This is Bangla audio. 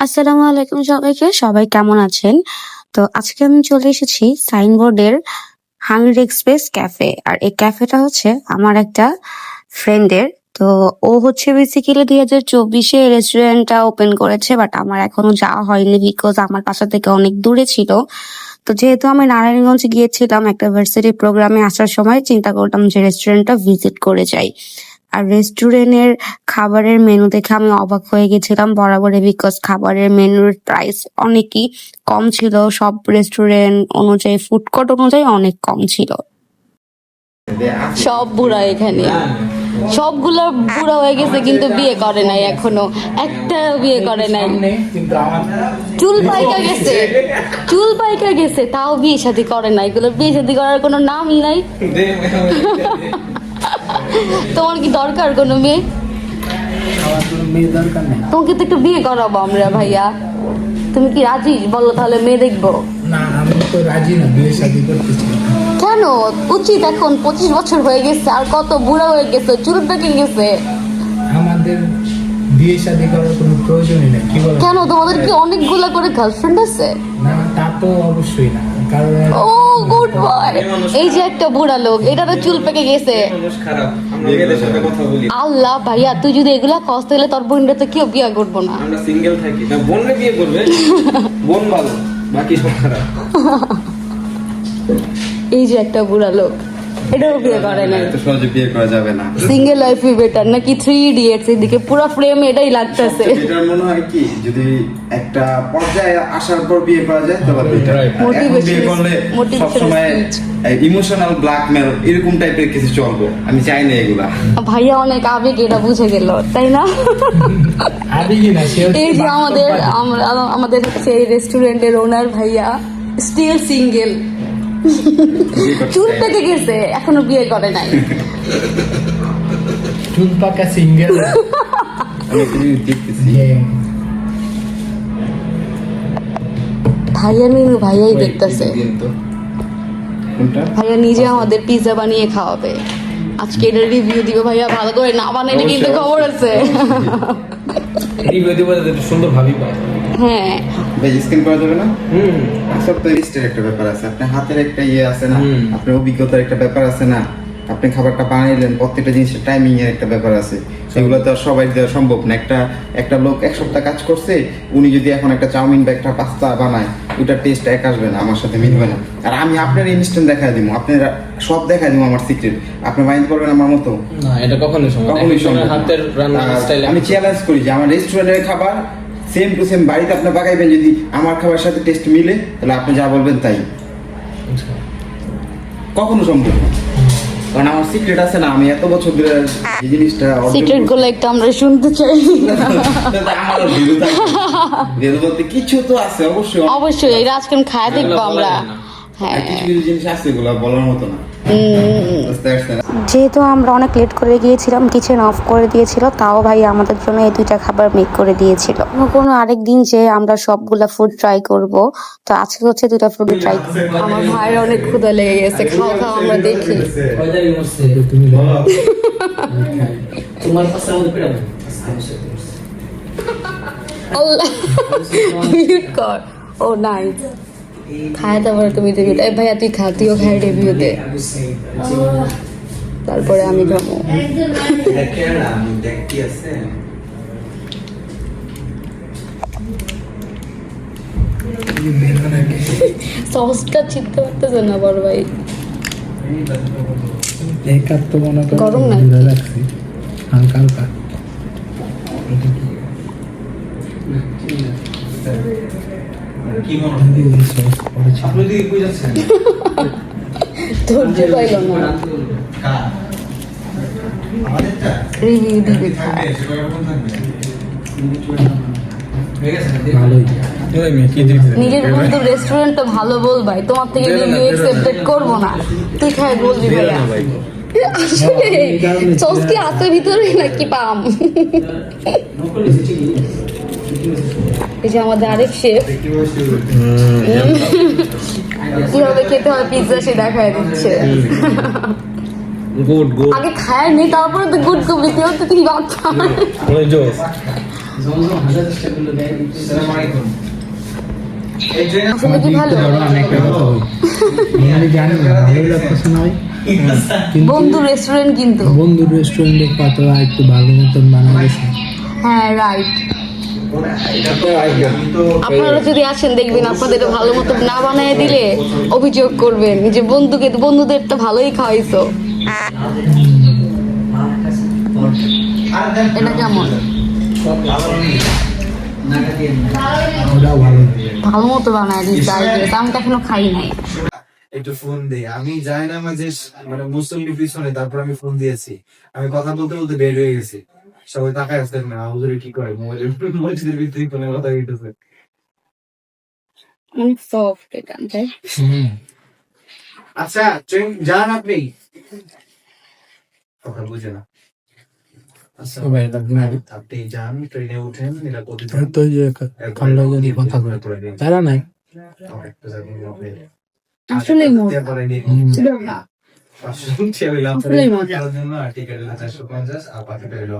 আসসালামু আলাইকুম সবাইকে, সবাই কেমন আছেন? তো আজকে আমি চলে এসেছি সাইনবোর্ডের হাংরি এক্সপ্রেস ক্যাফে আর এই ক্যাফেটা হচ্ছে আমার একটা ফ্রেন্ডের তো ও হচ্ছে বেসিক্যালি দুই হাজার চব্বিশে রেস্টুরেন্টটা ওপেন করেছে বাট আমার এখনও যাওয়া হয়নি বিকজ আমার বাসা থেকে অনেক দূরে ছিল। তো যেহেতু আমি নারায়ণগঞ্জ গিয়েছিলাম একটা ভার্সিটি প্রোগ্রামে আসার সময়, চিন্তা করলাম যে রেস্টুরেন্টটা ভিজিট করে যাই। আর রেস্টুরেন্টের খাবারের মেনু দেখে আমি অবাক হয়ে গেছিলাম। বরাবরই বিকজ খাবারের মেনুর প্রাইস অনেকই কম ছিল। সব রেস্টুরেন্ট অনুযায়ী ফুড কোর্ট অনুযায়ী অনেক কম ছিল। সব বুড়া এখানে। সবগুলো বুড়া হয়ে গেছে কিন্তু বিয়ে করে নাই এখনও। একটা বিয়ে করে নাই। চুল পাইকা গেছে। চুল পাইকা গেছে তাও বিয়ে শাদী করে নাই। এগুলো বিয়ে শাদী করার কোনো নামই নাই। তোমার কি দরকার কোনো মেয়ে? তোমাকে তো একটু বিয়ে করাবো আমরা ভাইয়া। তুমি কি রাজি? বলো তাহলে মেয়ে দেখব। না আমি তো রাজি না বিয়ে শাদী করতেছি। কেন? উচিত এখন পঁচিশ বছর হয়ে গেছে আর কত বুড়া হয়ে গেছে চুল পেকে গেছে। আমাদের বিয়ে শাদী করার কোনো প্রয়োজনই নেই কি বলো? কেন? তোমাদের কি অনেকগুলা করে গার্লফ্রেন্ড আছে? না তা তো অবশ্যই না। Oh good boy. এই যে একটা বুড়া লোক এটা তো চুল পেকে গেছে। আল্লাহ ভাইয়া তুই যদি এগুলা কষ্ট তাহলে তোর বোনটা তো কেউ বিয়ে করব না। আমরা সিঙ্গেল থাকি। না বোনরে বিয়ে করবে বোন ভালো বাকি সব খারাপ। এই যে একটা বুড়া লোক। এটাও বিয়ে করে নাই। এত সহজে বিয়ে করা যাবে না। সিঙ্গেল লাইফই বেটার নাকি থ্রি ইডিয়েটস এদিকে পুরো ফ্রেম এটাই লাগতেছে। এটার মনে হয় কি যদি একটা পর্যায়ে আসার পর বিয়ে করা যায়। আর বিয়ে করলে ইমোশনাল ব্ল্যাকমেল এরকম টাইপের কিছু চলবে। আমি চাই না এগুলা। ভাইয়া অনেক আবেগ এটা বুঝে গেল তাই না? এই যে আমাদের আমাদের এই রেস্টুরেন্টের ওনার ভাইয়া স্টিল সিঙ্গেল চুল পেকে গেছে এখনও বিয়ে করে নাই। চুল পাকা সিঙ্গেল। ভাইয়া নিয়ে ভাইয়াই দেখতেছে। ভাইয়া নিজে আমাদের পিৎজা বানিয়ে খাওয়াবে। আজকে এটা রিভিউ দিবে ভাইয়া ভালো করে না বানাইলে কিন্তু খবর আছে। রিভিউ দিব সুন্দর ভাবি পায়। হ্যাঁ। ভাই স্ক্যান করা যাবে না? হুম। সব তো রিস্টের একটা ব্যাপার আছে। আপনার হাতের একটা ইয়ে আছে না? আপনার অভিজ্ঞতার একটা ব্যাপার আছে না? আপনি খাবারটা বানাইলেন প্রত্যেকটা জিনিসের টাইমিং এর একটা ব্যাপার আছে। সেগুলো তো সবাই দেওয়া সম্ভব না। একটা একটা লোক এক সপ্তাহ কাজ করছে উনি যদি এখন একটা চাউমিন বা একটা পাস্তা বানায় ওটার টেস্ট এক আসবে না আমার সাথে মিলবে না। আর আমি আপনার ইনস্ট্যান্ট দেখা দিব। আপনার সব দেখা দিব আমার সিক্রেট আপনি মাইন্ড করবেন আমার মতো? না এটা কখনোই সম্ভব না। কখনোই সম্ভব হাতের রান্নার স্টাইল আমি চ্যালেঞ্জ করি যে আমার রেস্টুরেন্টের খাবার সেম টু সেম বাড়িতে আপনি পাকাইবেন যদি আমার খাবার সাথে টেস্ট মিলে তাহলে আপনি যা বলবেন তাই। কখনো সম্ভব না। কারণ আমার সিক্রেট আছে না আমি এত বছর ধরে এই জিনিসটা সিক্রেটগুলো একটু আমরা শুনতে চাই। আমার বিরুদ্ধে বলতে কিছু তো আছে অবশ্যই। অবশ্যই এটা আজকে খায় দেখব আমরা। হ্যাঁ। আর কিছু কিছু জিনিস আছে এগুলো বলার মতো না। বুঝতে পারছেন? যেহেতু আমরা অনেক লেট করে গিয়েছিলাম কিচেন অফ করে দিয়েছিল তাও ভাই আমাদের জন্য এই দুইটা খাবার মেক করে দিয়েছিল। কোনো আরেক দিন যে আমরা সবগুলা ফুড ট্রাই করব তো আজকে হচ্ছে দুইটা ফুড ট্রাই আমার ভাইয়ের অনেক ক্ষুদা লেগে গেছে খাও খাও আমরা দেখি। তোমার পাশে আমাদের পেড়া আল্লাহ। মিউট কর। ও নাইস খায় তারপরে তুমি রিভিউ এই ভাইয়া তুই খা তুইও খায় রিভিউ দে। তারপরে আমি খাব সসটা চিনতে পারতেছে না বড় ভাই। এই কাপ তো মনে গরম না? হালকা হালকা। আপনি দিকে কই যাচ্ছেন? ধৈর্য পাইল না। রিভিউ দিবে কি দিছে নিজের কিন্তু রেস্টুরেন্টটা ভালো বল ভাই। তোমার থেকে রিভিউ দেবে করব না। তুই খাই বলবি ভাইয়া। আসলে সস কি আছে ভিতরে নাকি পাম? এই যে আমাদের আরেক শেফ কীভাবে খেতে হয় পিৎজা সে দেখায় দিচ্ছে। গুড গুড আগে খায় নি তারপরে তো গুড কবি তুই তো তুই বাচ্চা ওই যে আসলে কি ভালো? জানি না লাগতেছে না বন্ধু রেস্টুরেন্ট কিন্তু। বন্ধুর রেস্টুরেন্টে পাতলা একটু ভালো মতন বানাইছে হ্যাঁ রাইট আপনারা যদি আসেন, দেখবেন আপনাদের ভালো মতো না বানায় দিলে অভিযোগ করবেন যে বন্ধুকে, বন্ধুদের তো ভালোই খাওয়াইছো। এটা কেমন? আমি এখনও আমি যাই না মাঝে মানে তারপর আমি ফোন দিয়েছি। আমি কথা বলতে বলতে বের হয়ে গেছি। সবাই তাকায় আসতেন না হুজুরে কি করে মোবাইলের মসজিদের ভিতরে ফোনে কথা বলতেছে অনেক সফট এটা তাই? আচ্ছা ট্রেন যান আপনি। কথা বুঝে না। আচ্ছা আপনি যান ট্রেনে উঠেন নিরাপদে তারা নাই। আসলেই আসলেই মজা জন্য টিকেট চারশো পঞ্চাশ আর বাকিটা হলো